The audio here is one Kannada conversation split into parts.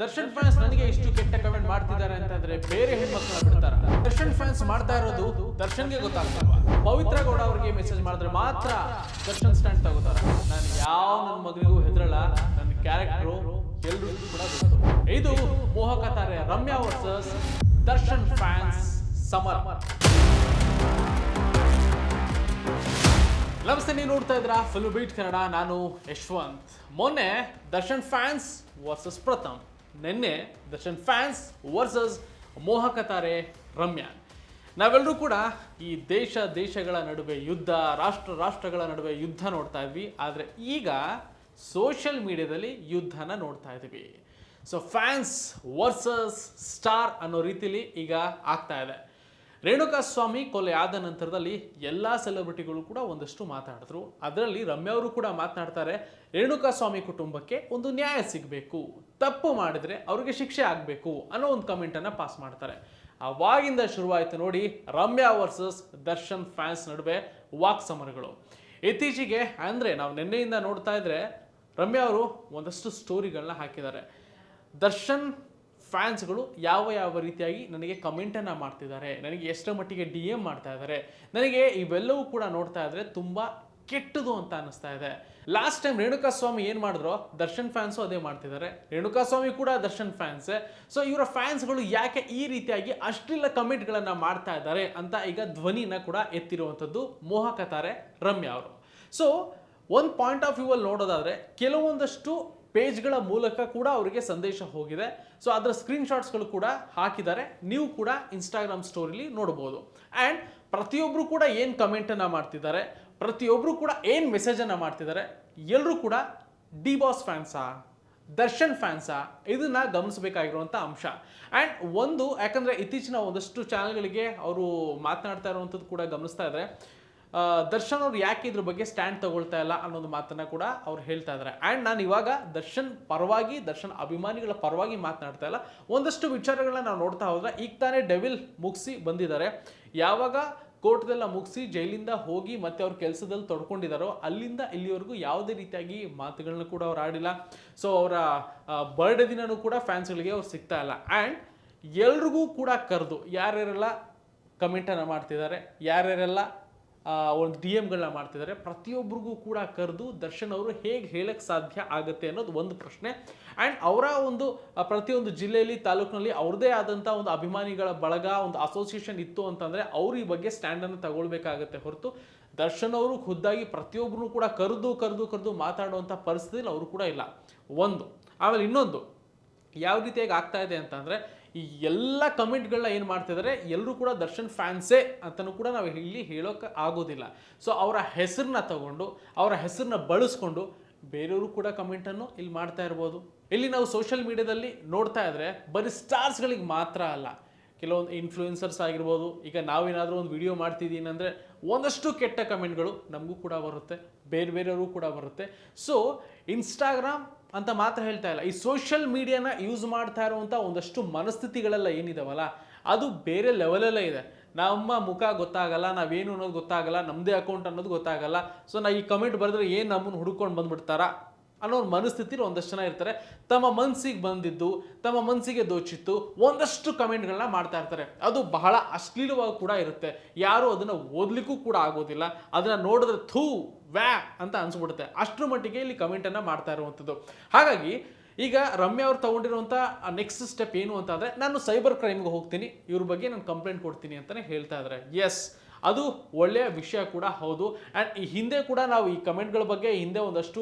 ದರ್ಶನ್ ಫ್ಯಾನ್ಸ್ ನನಗೆ ಇಷ್ಟು ಕೆಟ್ಟ ಕಮೆಂಟ್ ಮಾಡ್ತಿದ್ದಾರೆ ಅಂತಂದ್ರೆ ಬೇರೆ ಹೆಣ್ಮಕ್ಳು ಬಿಡ್ತಾರ? ದರ್ಶನ್ ಫ್ಯಾನ್ಸ್ ಮಾಡ್ತಾ ಇರೋದು ದರ್ಶನ್ಗೆ ಗೊತ್ತಾಗ್ತಲ್ವಾ? ಪವಿತ್ರ ಗೌಡ ಅವ್ರಿಗೆ ಮೆಸೇಜ್ ಮಾಡಿದ್ರೆ ಮಾತ್ರ ದರ್ಶನ್ ಸ್ಟ್ಯಾಂಡ್ ತಗೋತಾರ? ನಾನು ಯಾವ ನನ್ನ ಮಗನಿಗೂ ಹೆದರಲ್ಲ ನನ್ನ ಕ್ಯಾರೆಕ್ಟರು ಎಲ್ರಿಗೂ ಕೂಡ ಇದು ಮೋಹಕ ತಾರೆ ರಮ್ಯಾ ವರ್ಸಸ್ ದರ್ಶನ್ ಫ್ಯಾನ್ಸ್ ಸಮರ್. ನಮಸ್ತೆ, ನೀವು ನೋಡ್ತಾ ಇದ್ರ ಫುಲ್ ಬೀಟ್ ಕನ್ನಡ, ನಾನು ಯಶ್ವಂತ್. ಮೊನ್ನೆ ದರ್ಶನ್ ಫ್ಯಾನ್ಸ್ ವರ್ಸಸ್ ಪ್ರಥಮ್. ನಿನ್ನೆ ದರ್ಶನ್ ಫ್ಯಾನ್ಸ್ ವರ್ಸಸ್ ಮೋಹಕ ತಾರೆ ರಮ್ಯಾ. ನಾವೆಲ್ಲರೂ ಕೂಡ ಈ ದೇಶ, ದೇಶಗಳ ನಡುವೆ ಯುದ್ಧ, ರಾಷ್ಟ್ರ, ರಾಷ್ಟ್ರಗಳ ನಡುವೆ ಯುದ್ಧ ನೋಡ್ತಾ ಇದ್ವಿ. ಆದರೆ ಈಗ ಸೋಷಿಯಲ್ ಮೀಡಿಯಾದಲ್ಲಿ ಯುದ್ಧನ ನೋಡ್ತಾ ಇದ್ವಿ. ಸೊ ಫ್ಯಾನ್ಸ್ ವರ್ಸಸ್ ಸ್ಟಾರ್ ಅನ್ನೋ ರೀತಿಲಿ ಈಗ ಆಗ್ತಾ ಇದೆ. ರೇಣುಕಾ ಸ್ವಾಮಿ ಕೊಲೆ ಆದ ನಂತರದಲ್ಲಿ ಎಲ್ಲ ಸೆಲೆಬ್ರಿಟಿಗಳು ಕೂಡ ಒಂದಷ್ಟು ಮಾತಾಡಿದ್ರು. ಅದರಲ್ಲಿ ರಮ್ಯಾ ಅವರು ಕೂಡ ಮಾತನಾಡ್ತಾರೆ ರೇಣುಕಾ ಸ್ವಾಮಿ ಕುಟುಂಬಕ್ಕೆ ಒಂದು ನ್ಯಾಯ ಸಿಗಬೇಕು, ತಪ್ಪು ಮಾಡಿದರೆ ಅವ್ರಿಗೆ ಶಿಕ್ಷೆ ಆಗಬೇಕು ಅನ್ನೋ ಒಂದು ಕಮೆಂಟನ್ನು ಪಾಸ್ ಮಾಡ್ತಾರೆ. ಅವಾಗಿಂದ ಶುರುವಾಯಿತು ನೋಡಿ ರಮ್ಯಾ ವರ್ಸಸ್ ದರ್ಶನ್ ಫ್ಯಾನ್ಸ್ ನಡುವೆ ವಾಕ್ ಸಮರಗಳು. ಇತ್ತೀಚೆಗೆ ಅಂದರೆ ನಾವು ನಿನ್ನೆಯಿಂದ ನೋಡ್ತಾ ಇದ್ರೆ ರಮ್ಯಾ ಅವರು ಒಂದಷ್ಟು ಸ್ಟೋರಿಗಳನ್ನ ಹಾಕಿದ್ದಾರೆ. ದರ್ಶನ್ ಫ್ಯಾನ್ಸ್ಗಳು ಯಾವ ಯಾವ ರೀತಿಯಾಗಿ ನನಗೆ ಕಮೆಂಟನ್ನು ಮಾಡ್ತಿದ್ದಾರೆ, ನನಗೆ ಎಷ್ಟರ ಮಟ್ಟಿಗೆ ಡಿ ಎಂ ಮಾಡ್ತಾ ಇದ್ದಾರೆ, ನನಗೆ ಇವೆಲ್ಲವೂ ಕೂಡ ನೋಡ್ತಾ ಇದ್ರೆ ತುಂಬ ಕೆಟ್ಟದು ಅಂತ ಅನ್ನಿಸ್ತಾ ಇದೆ. ಲಾಸ್ಟ್ ಟೈಮ್ ರೇಣುಕಾ ಸ್ವಾಮಿ ಏನು ಮಾಡಿದ್ರು? ದರ್ಶನ್ ಫ್ಯಾನ್ಸು ಅದೇ ಮಾಡ್ತಿದ್ದಾರೆ. ರೇಣುಕಾ ಸ್ವಾಮಿ ಕೂಡ ದರ್ಶನ್ ಫ್ಯಾನ್ಸೇ ಸೊ ಇವರ ಫ್ಯಾನ್ಸ್ಗಳು ಯಾಕೆ ಈ ರೀತಿಯಾಗಿ ಅಷ್ಟಿಲ್ಲ ಕಮೆಂಟ್ಗಳನ್ನು ಮಾಡ್ತಾ ಇದ್ದಾರೆ ಅಂತ ಈಗ ಧ್ವನಿನ ಕೂಡ ಎತ್ತಿರುವಂಥದ್ದು ಮೋಹಕತಾರೆ ರಮ್ಯಾ ಅವರು. ಸೊ ಒಂದು ಪಾಯಿಂಟ್ ಆಫ್ ವ್ಯೂ ಅಲ್ಲಿ ನೋಡೋದಾದರೆ, ಕೆಲವೊಂದಷ್ಟು ಪೇಜ್ಗಳ ಮೂಲಕ ಕೂಡ ಅವರಿಗೆ ಸಂದೇಶ ಹೋಗಿದೆ. ಸೊ ಅದರ ಸ್ಕ್ರೀನ್ಶಾಟ್ಸ್ಗಳು ಕೂಡ ಹಾಕಿದ್ದಾರೆ. ನೀವು ಕೂಡ ಇನ್ಸ್ಟಾಗ್ರಾಮ್ ಸ್ಟೋರಿಲಿ ನೋಡ್ಬೋದು. ಆ್ಯಂಡ್ ಪ್ರತಿಯೊಬ್ಬರು ಕೂಡ ಏನು ಕಮೆಂಟನ್ನು ಮಾಡ್ತಿದ್ದಾರೆ ಪ್ರತಿಯೊಬ್ಬರು ಕೂಡ ಏನು ಮೆಸೇಜನ್ನು ಮಾಡ್ತಿದ್ದಾರೆ ಎಲ್ಲರೂ ಕೂಡ ಡಿ ಬಾಸ್ ಫ್ಯಾನ್ಸಾ ದರ್ಶನ್ ಫ್ಯಾನ್ಸಾ ಇದನ್ನು ಗಮನಿಸಬೇಕಾಗಿರುವಂಥ ಅಂಶ. ಆ್ಯಂಡ್ ಒಂದು, ಯಾಕಂದರೆ ಇತ್ತೀಚಿನ ಒಂದಷ್ಟು ಚಾನಲ್ಗಳಿಗೆ ಅವರು ಮಾತನಾಡ್ತಾ ಇರುವಂಥದ್ದು ಕೂಡ ಗಮನಿಸ್ತಾ ಇದ್ದಾರೆ ದರ್ಶನ್ ಅವ್ರು ಯಾಕೆ ಇದ್ರ ಬಗ್ಗೆ ಸ್ಟ್ಯಾಂಡ್ ತಗೊಳ್ತಾ ಇಲ್ಲ ಅನ್ನೋದು ಮಾತನ್ನ ಕೂಡ ಅವ್ರು ಹೇಳ್ತಾ ಇದ್ದಾರೆ ಆ್ಯಂಡ್ ನಾನು ಇವಾಗ ದರ್ಶನ್ ಪರವಾಗಿ, ದರ್ಶನ್ ಅಭಿಮಾನಿಗಳ ಪರವಾಗಿ ಮಾತನಾಡ್ತಾ ಇಲ್ಲ. ಒಂದಷ್ಟು ವಿಚಾರಗಳನ್ನ ನಾವು ನೋಡ್ತಾ ಹೋದ್ರೆ ಈಗ ತಾನೇ ಡೆವಿಲ್ ಮುಗಿಸಿ ಬಂದಿದ್ದಾರೆ. ಯಾವಾಗ ಕೋರ್ಟ್ದೆಲ್ಲ ಮುಗಿಸಿ ಜೈಲಿಂದ ಹೋಗಿ ಮತ್ತೆ ಅವ್ರ ಕೆಲಸದಲ್ಲಿ ತೊಡ್ಕೊಂಡಿದ್ದಾರೋ ಅಲ್ಲಿಂದ ಇಲ್ಲಿವರೆಗೂ ಯಾವುದೇ ರೀತಿಯಾಗಿ ಮಾತುಗಳನ್ನ ಕೂಡ ಅವ್ರು ಆಡಿಲ್ಲ. ಸೊ ಅವರ ಬರ್ಡೇ ದಿನನೂ ಕೂಡ ಫ್ಯಾನ್ಸ್ಗಳಿಗೆ ಅವ್ರು ಸಿಗ್ತಾ ಇಲ್ಲ. ಆ್ಯಂಡ್ ಎಲ್ರಿಗೂ ಕೂಡ ಕರೆದು ಯಾರ್ಯಾರೆಲ್ಲ ಕಮೆಂಟನ್ನು ಮಾಡ್ತಿದ್ದಾರೆ, ಯಾರ್ಯಾರೆಲ್ಲ ಒಂದು ಡಿ ಎಮ್ಗಳನ್ನ ಮಾಡ್ತಿದ್ದಾರೆ ಪ್ರತಿಯೊಬ್ಬರಿಗೂ ಕೂಡ ಕರೆದು ದರ್ಶನ್ ಅವರು ಹೇಗೆ ಹೇಳಕ್ಕೆ ಸಾಧ್ಯ ಆಗುತ್ತೆ ಅನ್ನೋದು ಒಂದು ಪ್ರಶ್ನೆ. ಆ್ಯಂಡ್ ಅವರ ಒಂದು ಪ್ರತಿಯೊಂದು ಜಿಲ್ಲೆಯಲ್ಲಿ, ತಾಲೂಕಿನಲ್ಲಿ ಅವ್ರದ್ದೇ ಆದಂಥ ಒಂದು ಅಭಿಮಾನಿಗಳ ಬಳಗ, ಒಂದು ಅಸೋಸಿಯೇಷನ್ ಇತ್ತು ಅಂತಂದರೆ ಅವರು ಈ ಬಗ್ಗೆ ಸ್ಟ್ಯಾಂಡನ್ನು ತಗೊಳ್ಬೇಕಾಗತ್ತೆ ಹೊರತು ದರ್ಶನ್ ಅವರು ಖುದ್ದಾಗಿ ಪ್ರತಿಯೊಬ್ಬರು ಕೂಡ ಕರೆದು ಕರೆದು ಕರೆದು ಮಾತಾಡುವಂಥ ಪರಿಸ್ಥಿತಿಯಲ್ಲಿ ಅವರು ಕೂಡ ಇಲ್ಲ. ಒಂದು. ಆಮೇಲೆ ಇನ್ನೊಂದು, ಯಾವ ರೀತಿಯಾಗಿ ಆಗ್ತಾ ಇದೆ ಅಂತಂದರೆ ಈ ಎಲ್ಲ ಕಮೆಂಟ್ಗಳನ್ನ ಏನು ಮಾಡ್ತಿದ್ದಾರೆ ಎಲ್ಲರೂ ಕೂಡ ದರ್ಶನ್ ಫ್ಯಾನ್ಸೇ ಅಂತಲೂ ಕೂಡ ನಾವು ಇಲ್ಲಿ ಹೇಳೋಕೆ ಆಗೋದಿಲ್ಲ. ಸೊ ಅವರ ಹೆಸರನ್ನ ತಗೊಂಡು, ಅವರ ಹೆಸರನ್ನ ಬಳಸ್ಕೊಂಡು ಬೇರೆಯವರು ಕೂಡ ಕಮೆಂಟನ್ನು ಇಲ್ಲಿ ಮಾಡ್ತಾ ಇರ್ಬೋದು. ಇಲ್ಲಿ ನಾವು ಸೋಷಿಯಲ್ ಮೀಡಿಯಾದಲ್ಲಿ ನೋಡ್ತಾ ಇದ್ರೆ ಬರೀ ಸ್ಟಾರ್ಸ್ಗಳಿಗೆ ಮಾತ್ರ ಅಲ್ಲ, ಕೆಲವೊಂದು ಇನ್ಫ್ಲೂಯೆನ್ಸರ್ಸ್ ಆಗಿರ್ಬೋದು, ಈಗ ನಾವೇನಾದರೂ ಒಂದು ವಿಡಿಯೋ ಮಾಡ್ತಿದ್ದೀನಿ ಅಂದರೆ ಒಂದಷ್ಟು ಕೆಟ್ಟ ಕಮೆಂಟ್ಗಳು ನಮಗೂ ಕೂಡ ಬರುತ್ತೆ, ಬೇರೆ ಬೇರೆಯವರು ಕೂಡ ಬರುತ್ತೆ. ಸೊ ಇನ್ಸ್ಟಾಗ್ರಾಮ್ ಅಂತ ಮಾತ್ರ ಹೇಳ್ತಾ ಇಲ್ಲ. ಈ ಸೋಷಿಯಲ್ ಮೀಡಿಯಾನ ಯೂಸ್ ಮಾಡ್ತಾ ಇರುವಂಥ ಒಂದಷ್ಟು ಮನಸ್ಥಿತಿಗಳೆಲ್ಲ ಏನಿದಾವಲ್ಲ, ಅದು ಬೇರೆ ಲೆವೆಲಲ್ಲೇ ಇದೆ. ನಮ್ಮ ಮುಖ ಗೊತ್ತಾಗಲ್ಲ, ನಾವೇನು ಅನ್ನೋದು ಗೊತ್ತಾಗಲ್ಲ ನಮ್ಮದೇ ಅಕೌಂಟ್ ಅನ್ನೋದು ಗೊತ್ತಾಗಲ್ಲ. ಸೊ ನಾ ಈ ಕಮೆಂಟ್ ಬರೆದ್ರೆ ಏನು ನಮ್ಮನ್ನು ಹುಡ್ಕೊಂಡು ಬಂದ್ಬಿಡ್ತಾರಾ? ಅನ್ನೋ ಮನಸ್ಥಿತಿಲಿ ಒಂದಷ್ಟು ಜನ ಇರ್ತಾರೆ. ತಮ್ಮ ಮನಸ್ಸಿಗೆ ಬಂದಿದ್ದು, ತಮ್ಮ ಮನಸ್ಸಿಗೆ ದೋಚಿತ್ತು, ಒಂದಷ್ಟು ಕಮೆಂಟ್ಗಳನ್ನ ಮಾಡ್ತಾ ಇರ್ತಾರೆ. ಅದು ಬಹಳ ಅಶ್ಲೀಲವಾಗಿ ಕೂಡ ಇರುತ್ತೆ. ಯಾರು ಅದನ್ನು ಓದಲಿಕ್ಕೂ ಕೂಡ ಆಗೋದಿಲ್ಲ. ಅದನ್ನು ನೋಡಿದ್ರೆ ಥೂ, ವ್ಯಾ ಅಂತ ಅನ್ಸ್ಬಿಡುತ್ತೆ. ಅಷ್ಟರ ಮಟ್ಟಿಗೆ ಇಲ್ಲಿ ಕಮೆಂಟನ್ನು ಮಾಡ್ತಾ ಇರುವಂಥದ್ದು. ಹಾಗಾಗಿ, ಈಗ ರಮ್ಯಾ ಅವ್ರು ತಗೊಂಡಿರುವಂಥ ನೆಕ್ಸ್ಟ್ ಸ್ಟೆಪ್ ಏನು ಅಂತ ಅಂದರೆ ನಾನು ಸೈಬರ್ ಕ್ರೈಮ್ಗೆ ಹೋಗ್ತೀನಿ. ಇವ್ರ ಬಗ್ಗೆ ನಾನು ಕಂಪ್ಲೇಂಟ್ ಕೊಡ್ತೀನಿ ಅಂತಲೇ ಹೇಳ್ತಾ ಇದ್ದಾರೆ ಎಸ್ ಅದು ಒಳ್ಳೆಯ ವಿಷಯ ಕೂಡ ಹೌದು. ಆ್ಯಂಡ್ ಈ ಹಿಂದೆ ಕೂಡ ನಾವು ಈ ಕಮೆಂಟ್ಗಳ ಬಗ್ಗೆ ಹಿಂದೆ ಒಂದಷ್ಟು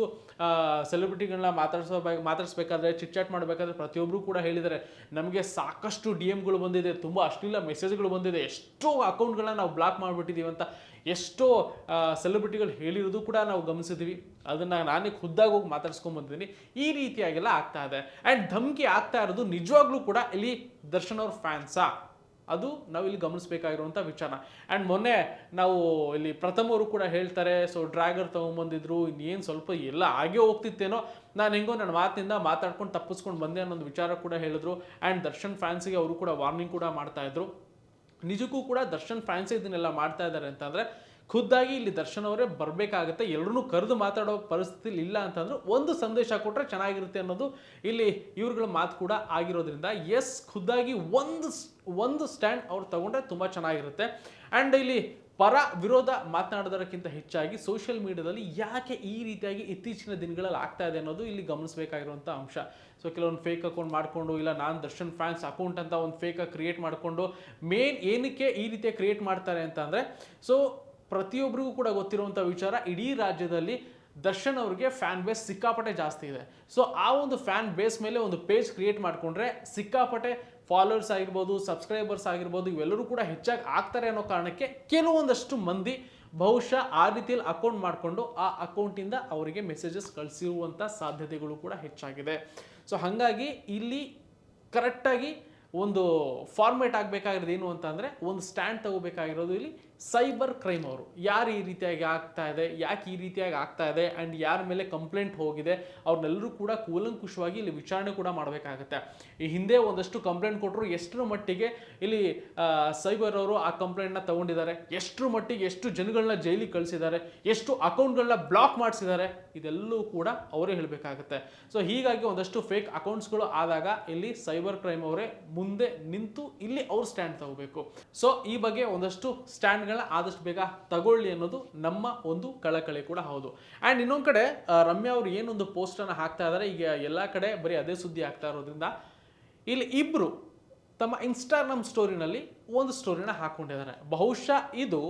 ಸೆಲೆಬ್ರಿಟಿಗಳನ್ನ ಮಾತಾಡ್ಸೋ ಮಾತಾಡಿಸ್ಬೇಕಾದ್ರೆ ಚಿಟ್ ಚಾಟ್ ಮಾಡಬೇಕಾದ್ರೆ ಪ್ರತಿಯೊಬ್ಬರು ಕೂಡ ಹೇಳಿದ್ದಾರೆ. ನಮಗೆ ಸಾಕಷ್ಟು ಡಿ ಎಮ್ಗಳು ಬಂದಿದೆ, ತುಂಬ ಅಶ್ಲೀಲ ಮೆಸೇಜ್ಗಳು ಬಂದಿದೆ. ಎಷ್ಟೋ ಅಕೌಂಟ್ಗಳನ್ನ ನಾವು ಬ್ಲಾಕ್ ಮಾಡಿಬಿಟ್ಟಿದ್ದೀವಿ ಅಂತ ಎಷ್ಟೋ ಸೆಲೆಬ್ರಿಟಿಗಳು ಹೇಳಿರೋದು ಕೂಡ ನಾವು ಗಮನಿಸಿದ್ವಿ. ಅದನ್ನು ನಾನೇ ಖುದ್ದಾಗಿ ಹೋಗಿ ಮಾತಾಡ್ಸ್ಕೊಂಬಂದಿದ್ದೀನಿ ಈ ರೀತಿಯಾಗೆಲ್ಲ ಆಗ್ತಾ ಇದೆ. ಆ್ಯಂಡ್ ಧಮಕಿ ಆಗ್ತಾ ಇರೋದು ನಿಜವಾಗ್ಲೂ ಕೂಡ ಇಲ್ಲಿ ದರ್ಶನ್ ಅವ್ರ ಫ್ಯಾನ್ಸಾ ಅದು ನಾವು ಇಲ್ಲಿ ಗಮನಿಸಬೇಕಾಗಿರುವಂಥ ವಿಚಾರ. ಆ್ಯಂಡ್ ಮೊನ್ನೆ ನಾವು ಇಲ್ಲಿ ಪ್ರಥಮವರು ಕೂಡ ಹೇಳ್ತಾರೆ ಸೊ ಡ್ರ್ಯಾಗರ್ ತೊಗೊಂಬಂದಿದ್ರು, ಇನ್ನೇನು ಸ್ವಲ್ಪ ಎಲ್ಲ ಆಗೇ ಹೋಗ್ತಿತ್ತೇನೋ? ನಾನು ಹೆಂಗೋ ನನ್ನ ಮಾತಿನಿಂದ ಮಾತಾಡ್ಕೊಂಡು ತಪ್ಪಿಸ್ಕೊಂಡು ಬಂದೆ ಅನ್ನೊಂದು ವಿಚಾರ ಕೂಡ ಹೇಳಿದ್ರು. ಆ್ಯಂಡ್ ದರ್ಶನ್ ಫ್ಯಾನ್ಸಿಗೆ ಅವರು ಕೂಡ ವಾರ್ನಿಂಗ್ ಕೂಡ ಮಾಡ್ತಾಯಿದ್ರು ನಿಜಕ್ಕೂ ಕೂಡ ದರ್ಶನ್ ಫ್ಯಾನ್ಸೇ ಇದನ್ನೆಲ್ಲ ಮಾಡ್ತಾ ಇದ್ದಾರೆ ಅಂತಂದರೆ ಖುದ್ದಾಗಿ ಇಲ್ಲಿ ದರ್ಶನ್ ಅವರೇ ಬರಬೇಕಾಗುತ್ತೆ. ಎಲ್ಲರೂ ಕರೆದು ಮಾತಾಡೋ ಪರಿಸ್ಥಿತಿ ಇಲ್ಲ ಅಂತಂದ್ರೆ ಒಂದು ಸಂದೇಶ ಕೊಟ್ಟರೆ ಚೆನ್ನಾಗಿರುತ್ತೆ ಅನ್ನೋದು ಇಲ್ಲಿ ಇವ್ರುಗಳ ಮಾತು ಕೂಡ ಆಗಿರೋದ್ರಿಂದ. ಎಸ್ ಖುದ್ದಾಗಿ ಒಂದು ಒಂದು ಸ್ಟ್ಯಾಂಡ್ ಅವ್ರು ತಗೊಂಡ್ರೆ ತುಂಬ ಚೆನ್ನಾಗಿರುತ್ತೆ. ಆ್ಯಂಡ್ ಇಲ್ಲಿ ಪರ ವಿರೋಧ ಮಾತನಾಡೋದಕ್ಕಿಂತ ಹೆಚ್ಚಾಗಿ ಸೋಷಿಯಲ್ ಮೀಡಿಯಾದಲ್ಲಿ ಯಾಕೆ ಈ ರೀತಿಯಾಗಿ ಇತ್ತೀಚಿನ ದಿನಗಳಲ್ಲಿ ಆಗ್ತಾ ಇದೆ ಅನ್ನೋದು ಇಲ್ಲಿ ಗಮನಿಸಬೇಕಾಗಿರುವಂಥ ಅಂಶ. ಸೊ ಕೆಲವೊಂದು ಫೇಕ್ ಅಕೌಂಟ್ ಮಾಡಿಕೊಂಡು ಇಲ್ಲ ನಾನು ದರ್ಶನ್ ಫ್ಯಾನ್ಸ್ ಅಕೌಂಟ್ ಅಂತ ಒಂದು ಫೇಕ ಕ್ರಿಯೇಟ್ ಮಾಡಿಕೊಂಡು ಮೇನ್ ಏನಕ್ಕೆ ಈ ರೀತಿಯ ಕ್ರಿಯೇಟ್ ಮಾಡ್ತಾರೆ ಅಂತ ಅಂದರೆ ಸೊ ಪ್ರತಿಯೊಬ್ಬರಿಗೂ ಕೂಡ ಗೊತ್ತಿರುವಂಥ ವಿಚಾರ ಇಡೀ ರಾಜ್ಯದಲ್ಲಿ ದರ್ಶನ್ ಅವ್ರಿಗೆ ಫ್ಯಾನ್ ಬೇಸ್ ಸಿಕ್ಕಾಪಟ್ಟೆ ಜಾಸ್ತಿ ಇದೆ. ಸೊ ಆ ಒಂದು ಫ್ಯಾನ್ ಬೇಸ್ ಮೇಲೆ ಒಂದು ಪೇಜ್ ಕ್ರಿಯೇಟ್ ಮಾಡಿಕೊಂಡ್ರೆ ಸಿಕ್ಕಾಪಟ್ಟೆ ಫಾಲೋವರ್ಸ್ ಆಗಿರ್ಬೋದು ಸಬ್ಸ್ಕ್ರೈಬರ್ಸ್ ಆಗಿರ್ಬೋದು, ಇವೆಲ್ಲರೂ ಕೂಡ ಹೆಚ್ಚಾಗಿ ಆಗ್ತಾರೆ ಅನ್ನೋ ಕಾರಣಕ್ಕೆ ಕೆಲವೊಂದಷ್ಟು ಮಂದಿ ಬಹುಶಃ ಆ ರೀತಿಯಲ್ಲಿ ಅಕೌಂಟ್ ಮಾಡಿಕೊಂಡು ಆ ಅಕೌಂಟಿಂದ ಅವರಿಗೆ ಮೆಸೇಜಸ್ ಕಳಿಸಿರುವಂಥ ಸಾಧ್ಯತೆಗಳು ಕೂಡ ಹೆಚ್ಚಾಗಿದೆ. ಸೊ ಹಾಗಾಗಿ ಇಲ್ಲಿ ಕರೆಕ್ಟಾಗಿ ಒಂದು ಫಾರ್ಮೇಟ್ ಆಗಬೇಕಾಗಿರೋದು ಏನು ಅಂತ ಅಂದರೆ ಒಂದು ಸ್ಟ್ಯಾಂಡ್ ತಗೋಬೇಕಾಗಿರೋದು ಇಲ್ಲಿ ಸೈಬರ್ ಕ್ರೈಮ್ ಅವರು. ಯಾರು ಈ ರೀತಿಯಾಗಿ ಆಗ್ತಾ ಇದೆ, ಯಾಕೆ ಈ ರೀತಿಯಾಗಿ ಆಗ್ತಾ ಇದೆ ಆ್ಯಂಡ್ ಯಾರ ಮೇಲೆ ಕಂಪ್ಲೇಂಟ್ ಹೋಗಿದೆ ಅವ್ರನ್ನೆಲ್ಲರೂ ಕೂಡ ಕೂಲಂಕುಷವಾಗಿ ಇಲ್ಲಿ ವಿಚಾರಣೆ ಕೂಡ ಮಾಡಬೇಕಾಗುತ್ತೆ. ಈ ಹಿಂದೆ ಒಂದಷ್ಟು ಕಂಪ್ಲೇಂಟ್ ಕೊಟ್ಟರು ಎಷ್ಟರ ಮಟ್ಟಿಗೆ ಇಲ್ಲಿ ಸೈಬರ್ ಅವರು ಆ ಕಂಪ್ಲೇಂಟ್ನ ತಗೊಂಡಿದ್ದಾರೆ, ಎಷ್ಟರ ಮಟ್ಟಿಗೆ ಎಷ್ಟು ಜನಗಳನ್ನ ಜೈಲಿಗೆ ಕಳಿಸಿದ್ದಾರೆ, ಎಷ್ಟು ಅಕೌಂಟ್ಗಳನ್ನ ಬ್ಲಾಕ್ ಮಾಡಿಸಿದ್ದಾರೆ, ಇದೆಲ್ಲವೂ ಕೂಡ ಅವರೇ ಹೇಳಬೇಕಾಗುತ್ತೆ. ಸೊ ಹೀಗಾಗಿ ಒಂದಷ್ಟು ಫೇಕ್ ಅಕೌಂಟ್ಸ್ಗಳು ಆದಾಗ ಇಲ್ಲಿ ಸೈಬರ್ ಕ್ರೈಮ್ ಅವರೇ ಮುಂದೆ ನಿಂತು ಇಲ್ಲಿ ಅವ್ರು ಸ್ಟ್ಯಾಂಡ್ ತಗೋಬೇಕು. ಸೊ ಈ ಬಗ್ಗೆ ಒಂದಷ್ಟು ಸ್ಟ್ಯಾಂಡ್ಗಳನ್ನ ಆದಷ್ಟು ಬೇಗ ತಗೊಳ್ಳಿ ಅನ್ನೋದು ನಮ್ಮ ಒಂದು ಕಳಕಳಿ ಕೂಡ ಹೌದು. ಆ್ಯಂಡ್ ಇನ್ನೊಂದು ಕಡೆ ರಮ್ಯಾ ಅವರು ಏನೊಂದು ಪೋಸ್ಟನ್ನು ಹಾಕ್ತಾ ಇದ್ದಾರೆ ಈಗ ಎಲ್ಲ ಕಡೆ ಬರೀ ಅದೇ ಸುದ್ದಿ ಆಗ್ತಾ ಇರೋದ್ರಿಂದ ಇಲ್ಲಿ ಇಬ್ಬರು ತಮ್ಮ ಇನ್ಸ್ಟಾಗ್ರಾಮ್ ಸ್ಟೋರಿನಲ್ಲಿ ಒಂದು ಸ್ಟೋರಿನ ಹಾಕ್ಕೊಂಡಿದ್ದಾರೆ ಬಹುಶಃ ಇದು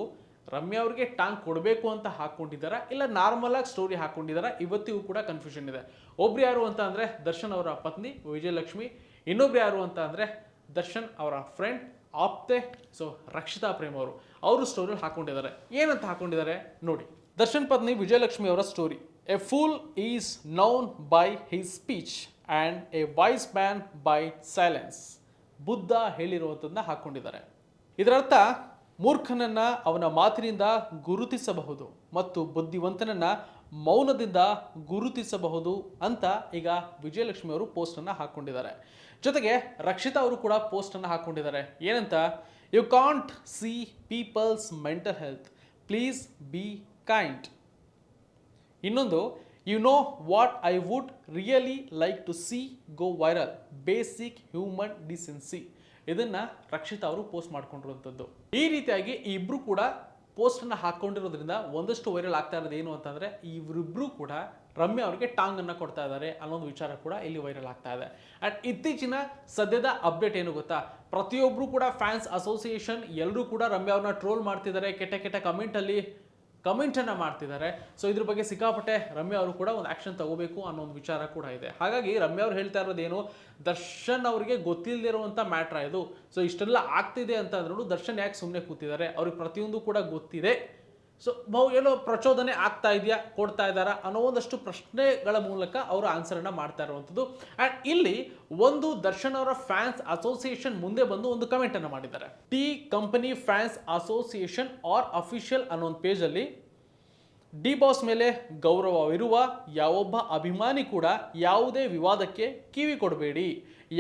ರಮ್ಯಾ ಅವ್ರಿಗೆ ಟಾಂಗ್ ಕೊಡಬೇಕು ಅಂತ ಹಾಕ್ಕೊಂಡಿದ್ದಾರೆ ಇಲ್ಲ ನಾರ್ಮಲ್ ಆಗಿ ಸ್ಟೋರಿ ಹಾಕ್ಕೊಂಡಿದ್ದಾರೆ ಇವತ್ತಿಗೂ ಕೂಡ ಕನ್ಫ್ಯೂಷನ್ ಇದೆ. ಒಬ್ರು ಯಾರು ಅಂತ ಅಂದರೆ ದರ್ಶನ್ ಅವರ ಪತ್ನಿ ವಿಜಯಲಕ್ಷ್ಮಿ. ಇನ್ನೊಬ್ರು ಯಾರು ಅಂತ ಅಂದರೆ ದರ್ಶನ್ ಅವರ ಫ್ರೆಂಡ್ ಆಪ್ತೆ ಸೊ ರಕ್ಷಿತಾ ಪ್ರೇಮ್ ಅವರು. ಅವರು ಸ್ಟೋರಿ ಹಾಕೊಂಡಿದ್ದಾರೆ. ಏನಂತ ಹಾಕೊಂಡಿದ್ದಾರೆ? ನೋಡಿ. ದರ್ಶನ್ ಪತ್ನಿ ವಿಜಯಲಕ್ಷ್ಮಿ ಅವರ story a fool is known by his speech and a wise man by silence Buddha ಹೇಳಿರುವಂಥದ್ದನ್ನ ಹಾಕೊಂಡಿದ್ದಾರೆ. ಇದರರ್ಥ ಮೂರ್ಖನನ್ನು ಅವನ ಮಾತಿನಿಂದ ಗುರುತಿಸಬಹುದು ಮತ್ತು ಬುದ್ಧಿವಂತನನ್ನ ಮೌನದಿಂದ ಗುರುತಿಸಬಹುದು ಅಂತ ಈಗ ವಿಜಯಲಕ್ಷ್ಮಿ ಅವರು ಪೋಸ್ಟನ್ನು ಹಾಕೊಂಡಿದ್ದಾರೆ. ಜೊತೆಗೆ ರಕ್ಷಿತಾ ಅವರು ಕೂಡ ಪೋಸ್ಟನ್ನು ಹಾಕೊಂಡಿದ್ದಾರೆ. ಏನಂತ? You can't see people's mental health please be kind ಇನ್ನೊಂದು you know what I would really like to see go viral basic human decency ಇದನ್ನ ರಕ್ಷಿತಾ ಅವರು ಪೋಸ್ಟ್ ಮಾಡ್ಕೊಂಡಿರುವಂಥದ್ದು. ಈ ರೀತಿಯಾಗಿ ಈ ಇಬ್ರು ಕೂಡ ಪೋಸ್ಟನ್ನು ಹಾಕೊಂಡಿರೋದ್ರಿಂದ ಒಂದಷ್ಟು ವೈರಲ್ ಆಗ್ತಾ ಇರೋದು ಏನು ಅಂತಂದರೆ, ಇವರಿಬ್ರು ಕೂಡ ರಮ್ಯಾ ಅವರಿಗೆ ಟಾಂಗ್ ಅನ್ನ ಕೊಡ್ತಾ ಇದ್ದಾರೆ ಒಂದು ವಿಚಾರ ಕೂಡ ಇಲ್ಲಿ ವೈರಲ್ ಆಗ್ತಾ ಇದೆ. ಅಂಡ್ ಇತ್ತೀಚಿನ ಸದ್ಯದ ಅಪ್ಡೇಟ್ ಏನು ಗೊತ್ತಾ? ಪ್ರತಿಯೊಬ್ರು ಕೂಡ ಫ್ಯಾನ್ಸ್ ಅಸೋಸಿಯೇಷನ್ ಎಲ್ಲರೂ ಕೂಡ ರಮ್ಯಾ ಅವ್ರನ್ನ ಟ್ರೋಲ್ ಮಾಡ್ತಿದ್ದಾರೆ ಕೆಟ್ಟ ಕೆಟ್ಟ ಕಮೆಂಟ್ ಅಲ್ಲಿ ಕಮೆಂಟ್ ಅನ್ನ ಮಾಡ್ತಿದ್ದಾರೆ. ಸೊ ಇದ್ರ ಬಗ್ಗೆ ಸಿಕ್ಕಾಪಟ್ಟೆ ರಮ್ಯಾ ಅವರು ಕೂಡ ಒಂದು ಆಕ್ಷನ್ ತಗೋಬೇಕು ಅನ್ನೋ ಒಂದು ವಿಚಾರ ಕೂಡ ಇದೆ. ಹಾಗಾಗಿ ರಮ್ಯಾ ಅವ್ರು ಹೇಳ್ತಾ ಇರೋದೇನು ದರ್ಶನ್ ಅವರಿಗೆ ಗೊತ್ತಿಲ್ಲದಿರುವಂಥ ಮ್ಯಾಟ್ರ ಇದು. ಸೊ ಇಷ್ಟೆಲ್ಲ ಆಗ್ತಿದೆ ಅಂತ ಅಂದ್ರೂ ದರ್ಶನ್ ಯಾಕೆ ಸುಮ್ಮನೆ ಕೂತಿದ್ದಾರೆ? ಅವ್ರಿಗೆ ಪ್ರತಿಯೊಂದು ಕೂಡ ಗೊತ್ತಿದೆ. ಸೊ ಬಹು ಏನೋ ಪ್ರಚೋದನೆ ಆಗ್ತಾ ಇದೆಯಾ, ಕೊಡ್ತಾ ಇದ್ದಾರಾ ಅನ್ನೋ ಒಂದಷ್ಟು ಪ್ರಶ್ನೆಗಳ ಮೂಲಕ ಅವರು ಆನ್ಸರನ್ನ ಮಾಡ್ತಾ ಇರುವಂಥದ್ದು. ಆ್ಯಂಡ್ ಇಲ್ಲಿ ಒಂದು ದರ್ಶನ್ ಅವರ ಫ್ಯಾನ್ಸ್ ಅಸೋಸಿಯೇಷನ್ ಮುಂದೆ ಬಂದು ಒಂದು ಕಮೆಂಟನ್ನು ಮಾಡಿದ್ದಾರೆ. D company fans association R official ಅನ್ನೋ ಒಂದು ಪೇಜಲ್ಲಿ ಡಿ ಬಾಸ್ ಮೇಲೆ ಗೌರವವಿರುವ ಯಾವೊಬ್ಬ ಅಭಿಮಾನಿ ಕೂಡ ಯಾವುದೇ ವಿವಾದಕ್ಕೆ ಕಿವಿ ಕೊಡಬೇಡಿ,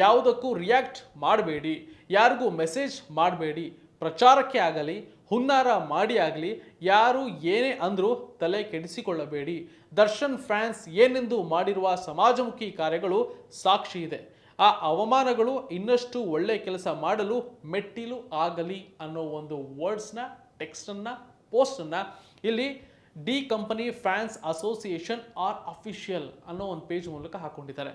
ಯಾವುದಕ್ಕೂ ರಿಯಾಕ್ಟ್ ಮಾಡಬೇಡಿ, ಯಾರಿಗೂ ಮೆಸೇಜ್ ಮಾಡಬೇಡಿ, ಪ್ರಚಾರಕ್ಕೆ ಆಗಲಿ ಹುನ್ನಾರ ಮಾಡಿ ಆಗಲಿ, ಯಾರು ಏನೇ ಅಂದರೂ ತಲೆ ಕೆಡಿಸಿಕೊಳ್ಳಬೇಡಿ. ದರ್ಶನ್ ಫ್ಯಾನ್ಸ್ ಏನೆಂದು ಮಾಡಿರುವ ಸಮಾಜಮುಖಿ ಕಾರ್ಯಗಳು ಸಾಕ್ಷಿ ಇದೆ. ಆ ಅವಮಾನಗಳು ಇನ್ನಷ್ಟು ಒಳ್ಳೆ ಕೆಲಸ ಮಾಡಲು ಮೆಟ್ಟಿಲು ಆಗಲಿ ಅನ್ನೋ ಒಂದು ವರ್ಡ್ಸ್ನ, ಟೆಕ್ಸ್ಟನ್ನ, ಪೋಸ್ಟನ್ನು ಇಲ್ಲಿ D company fans association R official ಅನ್ನೋ ಒಂದು ಪೇಜ್ ಮೂಲಕ ಹಾಕೊಂಡಿದ್ದಾರೆ.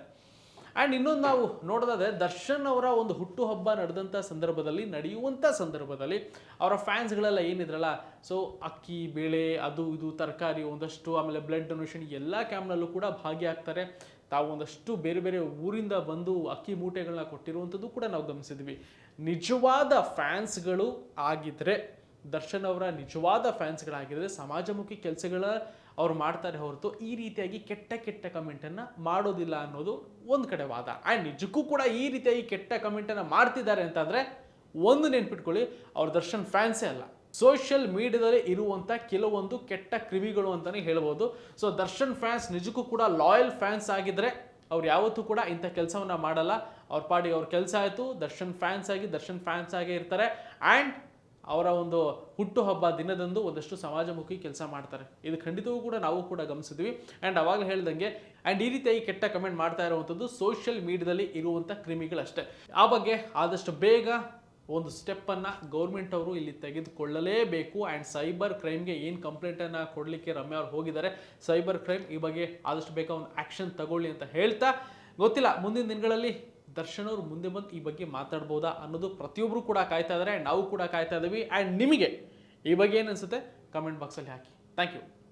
ಆ್ಯಂಡ್ ಇನ್ನೊಂದು ನಾವು ನೋಡೋದಾದ್ರೆ ದರ್ಶನ್ ಅವರ ಒಂದು ಹುಟ್ಟುಹಬ್ಬ ನಡೆದಂಥ ಸಂದರ್ಭದಲ್ಲಿ ನಡೆಯುವಂಥ ಸಂದರ್ಭದಲ್ಲಿ ಅವರ ಫ್ಯಾನ್ಸ್ಗಳೆಲ್ಲ ಏನಿದ್ರಲ್ಲ ಸೊ ಅಕ್ಕಿ, ಬೇಳೆ, ಅದು ಇದು, ತರಕಾರಿ ಒಂದಷ್ಟು, ಆಮೇಲೆ ಬ್ಲಡ್ ಡೊನೇಷನ್ ಎಲ್ಲ ಕ್ಯಾಂಪ್ನಲ್ಲೂ ಕೂಡ ಭಾಗಿಯಾಗ್ತಾರೆ. ತಾವು ಒಂದಷ್ಟು ಬೇರೆ ಬೇರೆ ಊರಿಂದ ಬಂದು ಅಕ್ಕಿ ಮೂಟೆಗಳನ್ನ ಕೊಟ್ಟಿರುವಂಥದ್ದು ಕೂಡ ನಾವು ಗಮನಿಸಿದ್ವಿ. ನಿಜವಾದ ಫ್ಯಾನ್ಸ್ಗಳು ಆಗಿದ್ದರೆ ದರ್ಶನ್ ಅವರ ನಿಜವಾದ ಫ್ಯಾನ್ಸ್ಗಳಾಗಿದ್ದರೆ ಸಮಾಜಮುಖಿ ಕೆಲಸಗಳ ಅವ್ರು ಮಾಡ್ತಾರೆ ಹೊರತು ಈ ರೀತಿಯಾಗಿ ಕೆಟ್ಟ ಕೆಟ್ಟ ಕಮೆಂಟನ್ನು ಮಾಡೋದಿಲ್ಲ ಅನ್ನೋದು ಒಂದು ಕಡೆ ವಾದ. ಆ್ಯಂಡ್ ನಿಜಕ್ಕೂ ಕೂಡ ಈ ರೀತಿಯಾಗಿ ಕೆಟ್ಟ ಕಮೆಂಟನ್ನು ಮಾಡ್ತಿದ್ದಾರೆ ಅಂತಂದರೆ ಒಂದು ನೆನ್ಪಿಟ್ಕೊಳ್ಳಿ, ಅವ್ರ ದರ್ಶನ್ ಫ್ಯಾನ್ಸೇ ಅಲ್ಲ. ಸೋಷಿಯಲ್ ಮೀಡಿಯಾದಲ್ಲಿ ಇರುವಂಥ ಕೆಲವೊಂದು ಕೆಟ್ಟ ಕ್ರಿಮಿಗಳು ಅಂತಲೇ ಹೇಳ್ಬೋದು. ಸೊ ದರ್ಶನ್ ಫ್ಯಾನ್ಸ್ ನಿಜಕ್ಕೂ ಕೂಡ ಲಾಯಲ್ ಫ್ಯಾನ್ಸ್ ಆಗಿದ್ದರೆ ಅವ್ರು ಯಾವತ್ತೂ ಕೂಡ ಇಂಥ ಕೆಲಸವನ್ನು ಮಾಡಲ್ಲ. ಅವ್ರ ಪಾಡಿಗೆ ಅವ್ರ ಕೆಲಸ ಆಯಿತು, ದರ್ಶನ್ ಫ್ಯಾನ್ಸ್ ಆಗಿ, ದರ್ಶನ್ ಫ್ಯಾನ್ಸ್ ಆಗೇ ಇರ್ತಾರೆ. ಆ್ಯಂಡ್ ಅವರ ಒಂದು ಹುಟ್ಟುಹಬ್ಬ ದಿನದಂದು ಒಂದಷ್ಟು ಸಮಾಜಮುಖಿ ಕೆಲಸ ಮಾಡ್ತಾರೆ. ಇದು ಖಂಡಿತವೂ ಕೂಡ ನಾವು ಕೂಡ ಗಮನಿಸಿದ್ವಿ. ಆ್ಯಂಡ್ ಅವಾಗಲೇ ಹೇಳ್ದಂಗೆ ಆ್ಯಂಡ್ ಈ ರೀತಿಯಾಗಿ ಕೆಟ್ಟ ಕಮೆಂಟ್ ಮಾಡ್ತಾ ಇರುವಂಥದ್ದು ಸೋಷಿಯಲ್ ಮೀಡಿಯಾದಲ್ಲಿ ಇರುವಂಥ ಕ್ರಿಮಿಗಳಷ್ಟೇ. ಆ ಬಗ್ಗೆ ಆದಷ್ಟು ಬೇಗ ಒಂದು ಸ್ಟೆಪ್ಪನ್ನು ಗೌರ್ಮೆಂಟ್ ಅವರು ಇಲ್ಲಿ ತೆಗೆದುಕೊಳ್ಳಲೇಬೇಕು. ಆ್ಯಂಡ್ ಸೈಬರ್ ಕ್ರೈಮ್ಗೆ ಏನು ಕಂಪ್ಲೇಂಟನ್ನು ಕೊಡಲಿಕ್ಕೆ ರಮ್ಯ ಅವ್ರು ಹೋಗಿದ್ದಾರೆ ಸೈಬರ್ ಕ್ರೈಮ್ ಈ ಬಗ್ಗೆ ಆದಷ್ಟು ಬೇಗ ಒಂದು ಆ್ಯಕ್ಷನ್ ತಗೊಳ್ಳಿ ಅಂತ ಹೇಳ್ತಾ, ಗೊತ್ತಿಲ್ಲ ಮುಂದಿನ ದಿನಗಳಲ್ಲಿ ದರ್ಶನ್ ಅವರು ಮುಂದೆ ಬಂದು ಈ ಬಗ್ಗೆ ಮಾತಾಡ್ಬೋದಾ ಅನ್ನೋದು ಪ್ರತಿಯೊಬ್ಬರು ಕೂಡ ಕಾಯ್ತಾ ಇದ್ದಾರೆ ನಾವು ಕೂಡ ಕಾಯ್ತಾ ಇದ್ದೀವಿ ಆ್ಯಂಡ್ ನಿಮಗೆ ಈ ಬಗ್ಗೆ ಏನು ಅನಿಸುತ್ತೆ? ಕಮೆಂಟ್ ಬಾಕ್ಸಲ್ಲಿ ಹಾಕಿ. Thank you